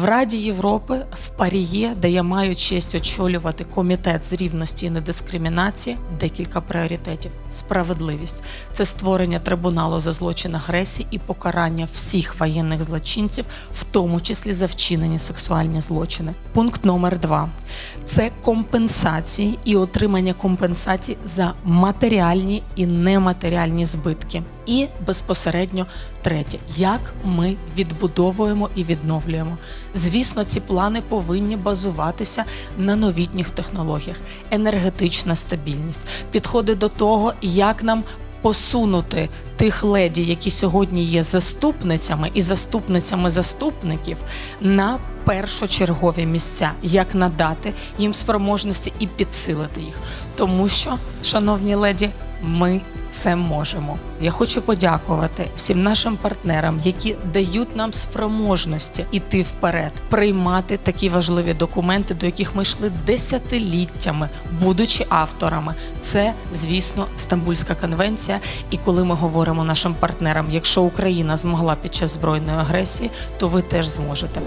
В Раді Європи в Паріє, де я маю честь очолювати комітет з рівності і недискримінації, декілька пріоритетів: справедливість це створення трибуналу за злочин агресії і покарання всіх воєнних злочинців, в тому числі за вчинені сексуальні злочини. Пункт номер два це компенсації і отримання компенсацій за матеріальні і нематеріальні збитки. І безпосередньо третє, як ми відбудовуємо і відновлюємо. Звісно, ці плани повинні базуватися на новітніх технологіях, енергетична стабільність, підходи до того, як нам посунути тих леді, які сьогодні є заступницями і заступницями заступників, на першочергові місця, як надати їм спроможності і підсилити їх. Тому що, шановні леді, ми це можемо. Я хочу подякувати всім нашим партнерам, які дають нам спроможності іти вперед, приймати такі важливі документи, до яких ми йшли десятиліттями, будучи авторами. Це, звісно, Стамбульська конвенція. І коли ми говоримо нашим партнерам, якщо Україна змогла під час збройної агресії, то ви теж зможете.